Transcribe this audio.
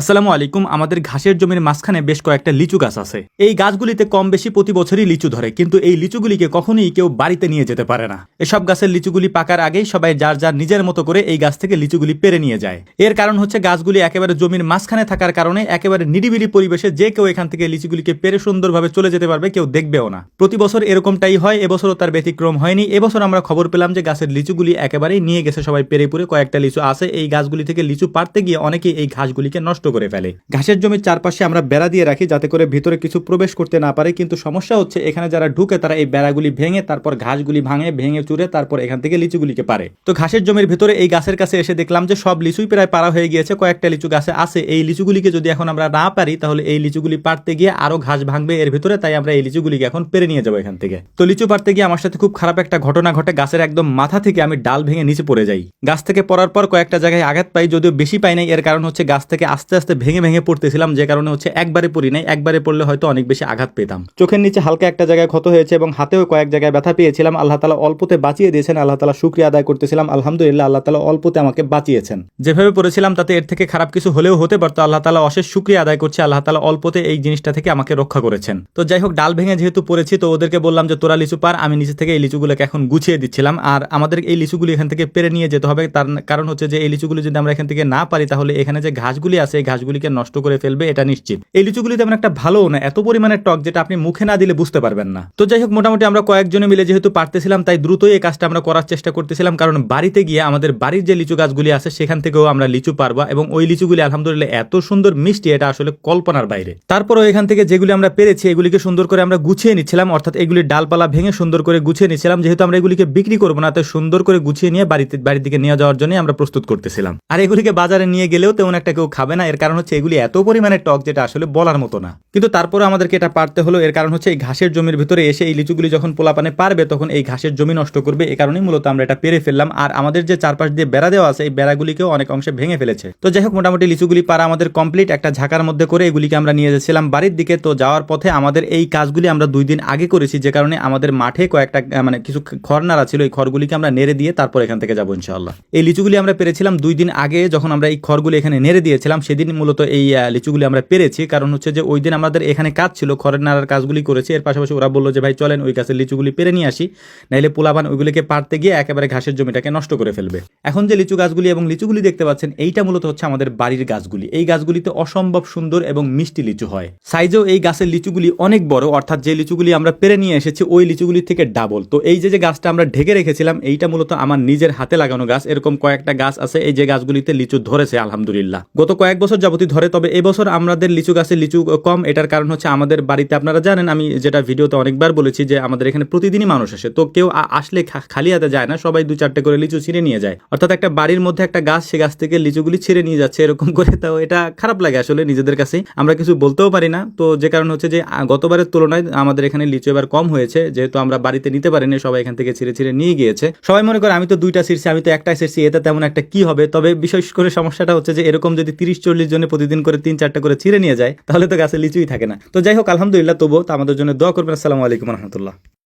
আসসালামু আলাইকুম, আমাদের ঘাসের জমির মাঝখানে বেশ কয়েকটা লিচু গাছ আছে। এই গাছগুলিতে কম বেশি প্রতি বছরই লিচু ধরে, কিন্তু এই লিচুগুলিকে কখনোই কেউ বাড়িতে নিয়ে যেতে পারে না। এসব গাছের লিচুগুলি পাকার আগেই সবাই যার যার নিজের মতো করে এই গাছ থেকে লিচুগুলি পেরে নিয়ে যায়। এর কারণ হচ্ছে গাছগুলি একেবারে জমির মাঝখানে থাকার কারণে একেবারে নিরিবিলি পরিবেশে যে কেউ এখান থেকে লিচুগুলিকে পেরে সুন্দরভাবে চলে যেতে পারবে, কেউ দেখবেও না। প্রতি বছর এরকমটাই হয়, এবছরও তার ব্যতিক্রম হয়নি। এবছর আমরা খবর পেলাম যে গাছের লিচুগুলি একেবারেই নিয়ে গেছে সবাই পেরে পুরে কয়েকটা লিচু আছে, এই গাছগুলি থেকে লিচু পারতে গিয়ে অনেকেই এই ঘাসগুলিকে নষ্ট করে ফেলে। ঘাসের জমির চারপাশে আমরা বেড়া দিয়ে রাখি যাতে করে ভিতরে কিছু প্রবেশ করতে না পারে। কিন্তু সমস্যা হচ্ছে এখানে যারা ঢুকে তারা এই বেড়াগুলি ভেঙে, তারপর ঘাসগুলি ভাঙে, ভেঙে চুরে, তারপর এখান থেকে লিচুগুলিকে পারে। তো ঘাসের জমির ভিতরে এই গাছের কাছে এসে দেখলাম যে সব লিচুই প্রায় পারা হয়ে গিয়েছে। কয়েকটা লিচু গাছে আছে। এই লিচুগুলিকে যদি এখন আমরা না পারি, তাহলে এই লিচুগুলি পারতে গিয়ে আরও ঘাস ভাঙবে এর ভিতরে। তাই আমরা এই লিচুগুলিকে এখন পেরে নিয়ে যাব এখান থেকে। তো লিচু পারতে গিয়ে আমার সাথে খুব খারাপ একটা ঘটনা ঘটে। গাছের একদম মাথা থেকে আমি ডাল ভেঙে নিচে পড়ে যাই। গাছ থেকে পড়ার পর কয়েকটা জায়গায় আঘাত পাই, যদিও বেশি পাই নাই। এর কারণ হচ্ছে গাছ থেকে আস্তে আস্তে আস্তে ভেঙে ভেঙে পড়তেছিলাম, যে কারণে হচ্ছে একবারে পড়ি নাই, একবারে পড়লে হয়তো অনেক বেশি আঘাত পেতাম। চোখের নিচে হালকা একটা জায়গায় ক্ষত হয়েছে এবং হাতেও কয়েক জায়গায় ব্যথা পেয়েছিলাম। আল্লাহ তালা অল্পতে বাঁচিয়ে দিয়েছেন, আল্লাহ তালা শুক্রিয়া আদায় করতেছিলাম। আলহামদুলিল্লাহ, আল্লাহ তালা অল্পতে আমাকে বাঁচিয়েছেন। যেভাবে পড়েছিলাম, তাতে এর থেকে খারাপ কিছু হলেও হতে পারতো। আল্লাহ তালা অশেষ শুক্রিয়া আদায় করছে, আল্লাহ তালা অল্পতে এই জিনিসটা থেকে আমাকে রক্ষা করেছেন। তো যাই হোক, ডাল ভেঙে যেহেতু পড়েছি, তো ওদেরকে বললাম যে, তোরা লিচু পার আমি নিচে থেকে এই লিচুগুলোকে এখন গুছিয়ে দিচ্ছিলাম। আর আমাদের এই লিচুগুলি এখান থেকে পেরে নিয়ে যেতে হবে। তার কারণ হচ্ছে যে, এই লিচুগুলি যদি আমরা এখান থেকে না পারি, তাহলে এখানে যে ঘাসগুলি আছে ঘাসগুলিকে নষ্ট করে ফেলবে, এটা নিশ্চিত। এই লিচুগুলি তেমন একটা ভালো না, এত পরিমাণে টক যেটা আপনি মুখে না দিলে বুঝতে পারবেন না। তো যাই হোক, মোটামুটি আমরা কয়েকজনে মিলে যেহেতু পারতেছিলাম, তাই দ্রুতই এই কাজটা আমরা করার চেষ্টা করতেছিলাম, কারণ বাড়িতে গিয়ে আমাদের বাড়ির যে লিচু গাছগুলি আছে, সেখান থেকেও আমরা লিচু পারবা, এবং ওই লিচুগুলি আলহামদুলিল্লাহ এত সুন্দর মিষ্টি, এটা আসলে কল্পনার বাইরে। তারপরও এখান থেকে যেগুলি আমরা পেরেছি, এগুলিকে সুন্দর করে আমরা গুছিয়ে নিচ্ছিলাম, অর্থাৎ এগুলির ডালপালা ভেঙে সুন্দর করে গুছিয়ে নিচ্ছিলাম, যেহেতু আমরা এগুলিকে বিক্রি করব না, তাই সুন্দর করে গুছিয়ে নিয়ে বাড়িতে, বাড়ির দিকে নিয়ে যাওয়ার জন্য আমরা প্রস্তুত করতেছিলাম। আর এগুলিকে বাজারে নিয়ে গেলেও তেমন একটা কেউ খাবে না এর কারণ হচ্ছে এগুলি এত পরিমাণে টক যেটা আসলে বলার মতো না। কিন্তু তারপরে আমাদেরকে এটা পারতে হলো, এর কারণ হচ্ছে এই ঘাসের জমির ভিতরে এসে এই লিচুগুলি যখন পোলাপানে পারবে তখন এই ঘাসের জমি নষ্ট করবে এই কারণেই মূলত আমরা এটা পেরে ফেললাম। আর আমাদের যে চারপাশ দিয়ে বেড়া দেওয়া আছে, এই বেড়াগুলিকেও অনেক অংশে ভেঙে ফেলেছে। তো যাই হোক, মোটামুটি লিচুগুলি পারা আমাদের কমপ্লিট একটা ঝাঁকার মধ্যে করে এগুলিকে আমরা নিয়ে যাচ্ছিলাম বাড়ির দিকে। তো যাওয়ার পথে আমাদের এই কাজগুলি আমরা দুই দিন আগে করেছি, যে কারণে আমাদের মাঠে কয়েকটা মানে কিছু খড় ছিল এই খড়গুলিকে আমরা নেড়ে দিয়ে তারপর এখান থেকে যাব ইনশাআল্লাহ। এই লিচুগুলি আমরা পেরেছিলাম দুই দিন আগে, যখন আমরা এই খড়গুলি এখানে নেড়ে দিয়েছিলাম, সেদিন মূলত এই লিচুগুলি আমরা পেরেছি। কারণ হচ্ছে যে ওই দিন আমাদের এখানে কাজ ছিল, খড়ের নাড়ার কাজগুলি করেছি। এর পাশাপাশি ওরা বলল যে, ভাই, চলেন ওই গাছের লিচুগুলি পেরে নিয়ে আসি। নাইলে পোলাবান ওইগুলিকে পারতে গিয়ে একেবারে ঘাসের জমিটাকে নষ্ট করে ফেলবে। এখন যে লিচু গাছগুলি এবং লিচুগুলি দেখতে পাচ্ছেন, এইটা মূলত হচ্ছে আমাদের বাড়ির গাছগুলি। এই গাছগুলিতে অসম্ভব সুন্দর এবং মিষ্টি লিচু হয়। সাইজেও এই গাছের লিচুগুলি অনেক বড়, অর্থাৎ যে লিচুগুলি আমরা পেরে নিয়ে এসেছি, ওই লিচুগুলি থেকে ডাবল। তো এই যে যে গাছটা আমরা ঢেকে রেখেছিলাম, এইটা মূলত আমার নিজের হাতে লাগানো গাছ। এরকম কয়েকটা গাছ আছে, এই যে গাছগুলিতে লিচু ধরেছে, আলহামদুলিল্লাহ। গত কয়েক বছর যাবতীয় ধরে, তবে এবছর আমাদের লিচু গাছে লিচু কম। এটার কারণ হচ্ছে আমাদের বাড়িতে আপনারা জানেন, আমি যেটা ভিডিওতে অনেকবার বলেছি যে আমাদের এখানে প্রতিদিনই মানুষ আসে। তো কেউ আসলে খালি হাতে যায় না, সবাই দু চারটে করে লিচু ছিঁড়ে নিয়ে যায়। অর্থাৎ একটা বাড়ির মধ্যে একটা গাছ, সে গাছ থেকে লিচুগুলি ছিঁড়ে নিয়ে যাচ্ছে এরকম করে, তো এটা খারাপ লাগে আসলে নিজেদের কাছে আমরা কিছু বলতেও পারি না। তো যে কারণ হচ্ছে যে গতবারের তুলনায় আমাদের এখানে লিচু এবার কম হয়েছে, যেহেতু আমরা বাড়িতে নিতে পারিনি, সবাই এখান থেকে ছিঁড়ে ছিঁড়ে নিয়ে গিয়েছে। সবাই মনে করে আমি তো দুইটা ছিঁড়ছি, আমি তো একটাই ছিঁড়ছি এটা তেমন একটা কি হবে? তবে বিশেষ করে সমস্যাটা হচ্ছে যে, এরকম যদি তিরিশ চল্লিশ জনে প্রতিদিন করে তিন, চারটা করে ছিঁড়ে নিয়ে যায়, তাহলে তো গাছে লিচুই থাকে না। তো যাই হোক, আলহামদুলিল্লাহ, তবুও তো আমাদের জন্য দোয়া করবেন। আসসালামু আলাইকুম রহমতুল্লাহ।